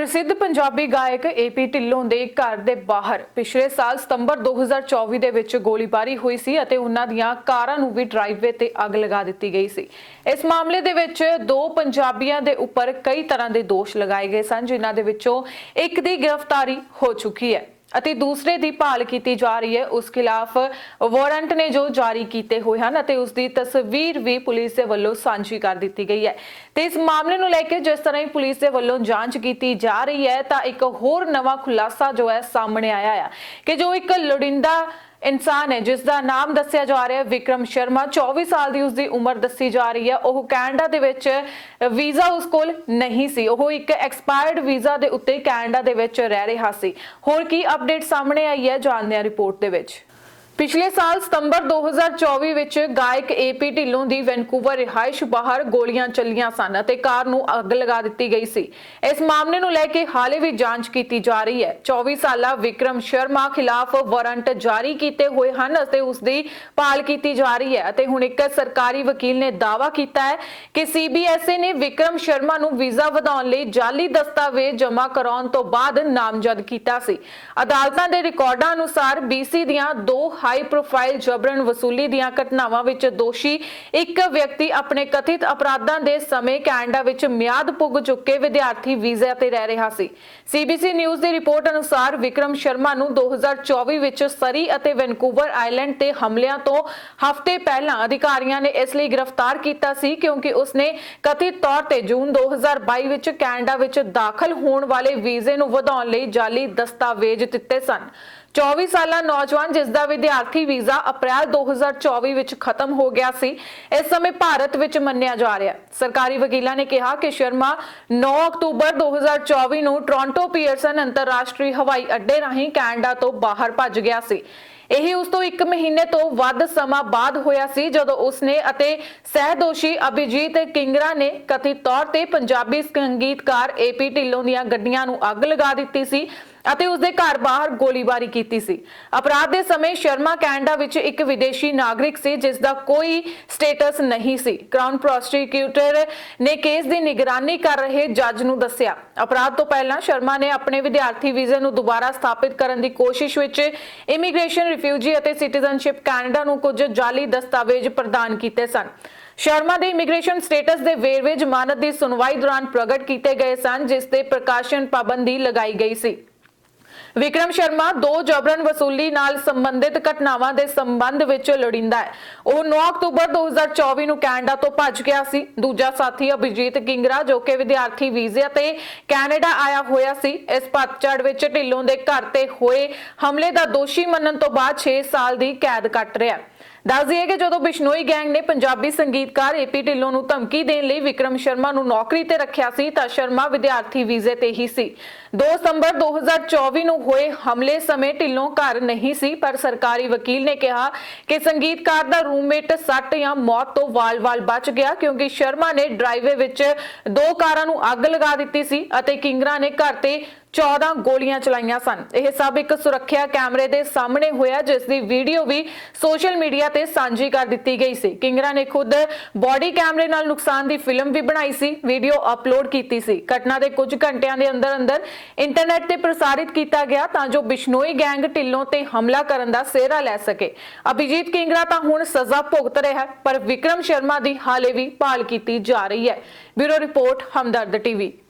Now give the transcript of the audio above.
ਪ੍ਰਸਿੱਧ ਪੰਜਾਬੀ ਗਾਇਕ ਏਪੀ ਢਿੱਲੋਂ ਦੇ ਘਰ ਦੇ ਬਾਹਰ ਪਿਛਲੇ ਸਾਲ ਸਤੰਬਰ 2024 ਦੇ ਵਿੱਚ ਗੋਲੀਬਾਰੀ ਹੋਈ ਸੀ ਅਤੇ ਉਹਨਾਂ ਦੀਆਂ ਕਾਰਾਂ ਨੂੰ ਵੀ ਡਰਾਈਵਵੇ ਤੇ ਅੱਗ ਲਗਾ ਦਿੱਤੀ ਗਈ ਸੀ। ਇਸ ਮਾਮਲੇ ਦੇ ਵਿੱਚ ਦੋ ਪੰਜਾਬੀਆਂ ਦੇ ਉੱਪਰ ਕਈ ਤਰ੍ਹਾਂ ਦੇ ਦੋਸ਼ ਲਗਾਏ ਗਏ ਸਨ, ਜਿਨ੍ਹਾਂ ਦੇ ਵਿੱਚੋਂ ਇੱਕ ਦੀ ਗ੍ਰਿਫਤਾਰੀ ਹੋ ਚੁੱਕੀ ਹੈ। ਅਤੇ ਦੂਸਰੇ ਦੀ ਭਾਲ ਕੀਤੀ ਜਾ ਰਹੀ ਹੈ, ਉਸ ਖਿਲਾਫ ਵਾਰੰਟ ਨੇ ਜੋ ਜਾਰੀ ਕੀਤੇ ਹੋਏ ਹਨ ਅਤੇ ਉਸ ਦੀ ਤਸਵੀਰ ਵੀ ਪੁਲਿਸ ਦੇ ਵੱਲੋਂ ਸਾਂਝੀ ਕਰ ਦਿੱਤੀ ਗਈ ਹੈ। ਤੇ ਇਸ ਮਾਮਲੇ ਨੂੰ ਲੈ ਕੇ ਜਿਸ ਤਰ੍ਹਾਂ ਹੀ ਪੁਲਿਸ ਦੇ ਵੱਲੋਂ ਜਾਂਚ ਕੀਤੀ ਜਾ ਰਹੀ ਹੈ, ਤਾਂ ਇੱਕ ਹੋਰ ਨਵਾਂ ਖੁਲਾਸਾ ਜੋ ਹੈ ਸਾਹਮਣੇ ਆਇਆ ਹੈ ਕਿ ਜੋ ਇੱਕ ਲੋੜਿੰਦਾ ਇਨਸਾਨ ਹੈ, ਜਿਸ ਦਾ ਨਾਮ ਦੱਸਿਆ ਜਾ ਰਿਹਾ ਹੈ ਵਿਕਰਮ ਸ਼ਰਮਾ। 24 ਸਾਲ ਦੀ ਉਸ ਦੀ ਉਮਰ ਦੱਸੀ ਜਾ ਰਹੀ ਹੈ। ਉਹ ਕੈਨੇਡਾ ਦੇ ਵਿੱਚ ਵੀਜ਼ਾ ਉਸ ਕੋਲ ਨਹੀਂ ਸੀ। ਉਹ ਇੱਕ ਐਕਸਪਾਇਰਡ ਵੀਜ਼ਾ ਦੇ ਉੱਤੇ ਕੈਨੇਡਾ ਦੇ ਵਿੱਚ ਰਹਿ ਰਿਹਾ ਸੀ। ਹੋਰ ਕੀ ਅਪਡੇਟ ਸਾਹਮਣੇ ਆਈ ਹੈ, ਜਾਣਦੇ ਹਾਂ ਰਿਪੋਰਟ ਦੇ ਵਿੱਚ। ਪਿਛਲੇ ਸਾਲ ਸਤੰਬਰ 2024 ਵਿੱਚ ਗਾਇਕ ਏਪੀ ਢਿੱਲੋਂ ਦੀ ਵੈਨਕੂਵਰ ਰਿਹਾਇਸ਼ ਬਾਹਰ ਗੋਲੀਆਂ ਚੱਲੀਆਂ ਸਨ ਅਤੇ ਕਾਰ ਨੂੰ ਅੱਗ ਲਗਾ ਦਿੱਤੀ ਗਈ ਸੀ। ਇਸ ਮਾਮਲੇ ਨੂੰ ਲੈ ਕੇ ਹਾਲੇ ਵੀ ਜਾਂਚ ਕੀਤੀ ਜਾ ਰਹੀ ਹੈ। 24 ਸਾਲਾ ਵਿਕਰਮ ਸ਼ਰਮਾ ਖਿਲਾਫ ਵਾਰੰਟ ਜਾਰੀ ਕੀਤੇ ਹੋਏ ਹਨ ਅਤੇ ਉਸ ਦੀ ਭਾਲ ਕੀਤੀ ਜਾ ਰਹੀ ਹੈ ਅਤੇ ਹੁਣ ਇੱਕ ਸਰਕਾਰੀ ਵਕੀਲ ਨੇ ਦਾਅਵਾ ਕੀਤਾ ਹੈ ਕਿ ਸੀਬੀਐਸਏ ਨੇ ਵਿਕਰਮ ਸ਼ਰਮਾ ਨੂੰ ਵੀਜ਼ਾ ਵਧਾਉਣ ਲਈ ਜਾਲੀ ਦਸਤਾਵੇਜ਼ ਜਮ੍ਹਾਂ ਕਰਾਉਣ ਤੋਂ ਬਾਅਦ ਨਾਮਜ਼ਦ ਕੀਤਾ ਸੀ। ਅਦਾਲਤਾਂ ਦੇ ਰਿਕਾਰਡਾਂ ਅਨੁਸਾਰ BC ਦੀਆਂ ਦੋ ਹਾਈ ਪ੍ਰੋਫਾਈਲ ਜਬਰਨ ਵਸੂਲੀ ਦੀਆਂ ਘਟਨਾਵਾਂ ਵਿੱਚ ਦੋਸ਼ੀ ਇੱਕ ਵਿਅਕਤੀ ਆਪਣੇ ਕਥਿਤ ਅਪਰਾਧਾਂ ਦੇ ਸਮੇਂ ਕੈਨੇਡਾ ਵਿੱਚ ਮਿਆਦ ਪੁੱਗ ਚੁੱਕੇ ਵਿਦਿਆਰਥੀ ਵੀਜ਼ਾ ਤੇ ਰਹਿ ਰਿਹਾ ਸੀ। CBC ਨਿਊਜ਼ ਦੀ ਰਿਪੋਰਟ ਅਨੁਸਾਰ ਵਿਕਰਮ ਸ਼ਰਮਾ ਨੂੰ 2024 ਵਿੱਚ ਸਰੀ ਅਤੇ ਵੈਨਕੂਵਰ ਆਈਲੈਂਡ ਤੇ ਹਮਲਿਆਂ ਤੋਂ ਹਫ਼ਤੇ ਪਹਿਲਾਂ ਅਧਿਕਾਰੀਆਂ ਨੇ ਇਸ ਲਈ ਗ੍ਰਿਫਤਾਰ ਕੀਤਾ ਸੀ ਕਿਉਂਕਿ ਉਸਨੇ ਕਥਿਤ ਤੌਰ ਤੇ ਜੂਨ 2022 ਵਿੱਚ ਕੈਨੇਡਾ ਵਿੱਚ ਦਾਖਲ ਹੋਣ ਵਾਲੇ ਵੀਜ਼ੇ ਨੂੰ ਵਧਾਉਣ ਲਈ ਜਾਲੀ ਦਸਤਾਵੇਜ਼ ਦਿੱਤੇ ਸਨ। 24 ਸਾਲਾ ਨੌਜਵਾਨ ਜਿਸ ਦਾ ਵਿਦਿਆਰਥੀ ਵੀਜ਼ਾ ਅਪ੍ਰੈਲ 2024 ਵਿੱਚ ਖਤਮ ਹੋ ਗਿਆ ਸੀ, ਇਸ ਸਮੇਂ ਭਾਰਤ ਵਿੱਚ ਮੰਨਿਆ ਜਾ ਰਿਹਾ ਸਰਕਾਰੀ ਵਕੀਲਾਂ ਨੇ ਕਿਹਾ ਕਿ ਸ਼ਰਮਾ 9 ਅਕਤੂਬਰ 2024 ਨੂੰ ਟੋਰਾਂਟੋ ਪੀਅਰਸਨ ਅੰਤਰਰਾਸ਼ਟਰੀ ਹਵਾਈ ਅੱਡੇ ਰਾਹੀਂ ਕੈਨੇਡਾ ਤੋਂ ਬਾਹਰ ਭੱਜ ਗਿਆ ਸੀ। ਇਹੀ ਉਸ ਤੋਂ 1 ਮਹੀਨੇ ਤੋਂ ਵੱਧ ਸਮਾਂ ਬਾਅਦ ਹੋਇਆ ਸੀ, ਜਦੋਂ ਉਸਨੇ ਅਤੇ ਸਹਿਦੋਸ਼ੀ ਅਭਿਜੀਤ ਕਿੰਗਰਾ ਨੇ ਕਥਿਤ ਤੌਰ ਤੇ ਪੰਜਾਬੀ ਸੰਗੀਤਕਾਰ ਏਪੀ ਢਿੱਲੋਂ ਦੀਆਂ ਗੱਡੀਆਂ ਨੂੰ ਅੱਗ ਲਗਾ ਦਿੱਤੀ ਸੀ। ਅਤੇ ਉਸਦੇ ਘਰ ਬਾਹਰ ਗੋਲੀਬਾਰੀ ਕੀਤੀ ਸੀ। ਅਪਰਾਧ ਦੇ ਸਮੇਂ ਸ਼ਰਮਾ ਕੈਨੇਡਾ ਵਿੱਚ ਇੱਕ ਵਿਦੇਸ਼ੀ ਨਾਗਰਿਕ ਸੀ ਜਿਸ ਦਾ ਕੋਈ ਸਟੇਟਸ ਨਹੀਂ ਸੀ। ਕ੍ਰਾਊਨ ਪ੍ਰੋਸੀਕਿਊਟਰ ਨੇ ਕੇਸ ਦੀ ਨਿਗਰਾਨੀ ਕਰ ਰਹੇ ਜੱਜ ਨੂੰ ਦੱਸਿਆ। ਅਪਰਾਧ ਤੋਂ ਪਹਿਲਾਂ ਸ਼ਰਮਾ ਨੇ ਆਪਣੇ ਵਿਦਿਆਰਥੀ ਵੀਜ਼ੇ ਨੂੰ ਦੁਬਾਰਾ ਸਥਾਪਿਤ ਕਰਨ ਦੀ ਕੋਸ਼ਿਸ਼ ਵਿੱਚ ਇਮੀਗ੍ਰੇਸ਼ਨ ਰਿਫਿਊਜੀ ਅਤੇ ਸਿਟੀਜ਼ਨਸ਼ਿਪ ਕੈਨੇਡਾ ਨੂੰ ਕੁਝ ਜਾਲੀ ਦਸਤਾਵੇਜ਼ ਪ੍ਰਦਾਨ ਕੀਤੇ ਸਨ। ਸ਼ਰਮਾ ਦੇ ਇਮੀਗ੍ਰੇਸ਼ਨ ਸਟੇਟਸ ਦੇ ਵੇਰਵੇ ਜ਼ਮਾਨਤ ਦੀ ਸੁਣਵਾਈ ਦੌਰਾਨ ਪ੍ਰਗਟ ਕੀਤੇ ਗਏ ਸਨ, ਜਿਸ ਤੇ ਪ੍ਰਕਾਸ਼ਨ ਪਾਬੰਦੀ ਲਗਾਈ ਗਈ ਸੀ। ਵਿਕਰਮ ਸ਼ਰਮਾ ਦੋ ਜਬਰਨ ਵਸੂਲੀ ਨਾਲ ਸੰਬੰਧਿਤ ਘਟਨਾਵਾਂ ਦੇ ਸੰਬੰਧ ਵਿੱਚ ਲੋੜਿੰਦਾ ਹੈ। ਉਹ 9 ਅਕਤੂਬਰ 2024 ਨੂੰ ਕੈਨੇਡਾ ਤੋਂ ਭੱਜ ਗਿਆ ਸੀ। ਦੂਜਾ ਸਾਥੀ ਅਭਿਜੀਤ ਕਿੰਗਰਾ, ਜੋ ਕਿ ਵਿਦਿਆਰਥੀ ਵੀਜ਼ੇ ਤੇ ਕੈਨੇਡਾ ਆਇਆ ਹੋਇਆ ਸੀ, ਇਸ ਪਤਝੜ ਵਿੱਚ ਢਿੱਲੋਂ ਦੇ ਘਰ ਤੇ ਹੋਏ ਹਮਲੇ ਦਾ ਦੋਸ਼ੀ ਮੰਨਣ ਤੋਂ ਬਾਅਦ 6 ਸਾਲ ਦੀ ਕੈਦ ਕੱਟ ਰਿਹਾ ਦੱਸ ਦਈਏ ਕਿ ਜਦੋਂ ਬਿਸ਼ਨੋਈ ਗੈਂਗ ਨੇ ਪੰਜਾਬੀ ਸੰਗੀਤਕਾਰ ਏਪੀ ਢਿੱਲੋਂ ਨੂੰ ਧਮਕੀ ਦੇਣ ਲਈ ਵਿਕਰਮ ਸ਼ਰਮਾ ਨੂੰ ਨੌਕਰੀ ਤੇ ਰੱਖਿਆ ਸੀ, ਤਾਂ ਸ਼ਰਮਾ ਵਿਦਿਆਰਥੀ ਵੀਜ਼ੇ ਤੇ ਹੀ ਸੀ। 2 ਸਤੰਬਰ 2024 ਨੂੰ ਹੋਏ ਹਮਲੇ ਸਮੇਂ ਢਿੱਲੋਂ ਘਰ ਨਹੀਂ ਸੀ, ਪਰ ਸਰਕਾਰੀ ਵਕੀਲ ਨੇ ਕਿਹਾ ਕਿ ਸੰਗੀਤਕਾਰ ਦਾ ਰੂਮਮੇਟ ਸੱਟ ਜਾਂ ਮੌਤ ਤੋਂ ਵਾਲ-ਵਾਲ ਬਚ ਗਿਆ, ਕਿਉਂਕਿ ਸ਼ਰਮਾ ਨੇ ਡਰਾਈਵੇ ਵਿੱਚ ਦੋ ਕਾਰਾਂ ਨੂੰ ਅੱਗ ਲਗਾ ਦਿੱਤੀ ਸੀ ਅਤੇ ਕਿੰਗਰਾ ਨੇ ਘਰ ਤੇ 14 ਗੋਲੀਆਂ ਚਲਾਈਆਂ ਸਨ। ਇਹ ਸਭ ਇੱਕ ਸੁਰੱਖਿਆ ਕੈਮਰੇ ਦੇ ਸਾਹਮਣੇ ਹੋਇਆ, ਜਿਸ ਦੀ ਵੀਡੀਓ ਵੀ ਸੋਸ਼ਲ ਮੀਡੀਆ ਤੇ ਸਾਂਝੀ ਕਰ ਦਿੱਤੀ ਗਈ ਸੀ। ਕਿੰਗਰਾ ਨੇ ਖੁਦ ਬਾਡੀ ਕੈਮਰੇ ਨਾਲ ਨੁਕਸਾਨ ਦੀ ਫਿਲਮ ਵੀ ਬਣਾਈ ਸੀ, ਵੀਡੀਓ ਅਪਲੋਡ ਕੀਤੀ ਸੀ। ਘਟਨਾ ਦੇ ਕੁਝ ਘੰਟਿਆਂ ਦੇ ਅੰਦਰ ਅੰਦਰ ਇੰਟਰਨੈਟ ਤੇ ਪ੍ਰਸਾਰਿਤ ਕੀਤਾ ਗਿਆ ਤਾਂ ਜੋ ਬਿਸ਼ਨੋਈ ਗੈਂਗ ਢਿੱਲੋਂ ਤੇ ਹਮਲਾ ਕਰਨ ਦਾ ਸਿਹਰਾ ਲੈ ਸਕੇ। ਅਭਿਜੀਤ ਕਿੰਗਰਾ ਤਾਂ ਹੁਣ ਸਜ਼ਾ ਭੁਗਤ ਰਿਹਾ ਹੈ ਪਰ ਵਿਕਰਮ ਸ਼ਰਮਾ ਦੀ ਹਾਲੇ ਵੀ ਭਾਲ ਕੀਤੀ ਜਾ ਰਹੀ ਹੈ। Bureau report, Hamdard TV.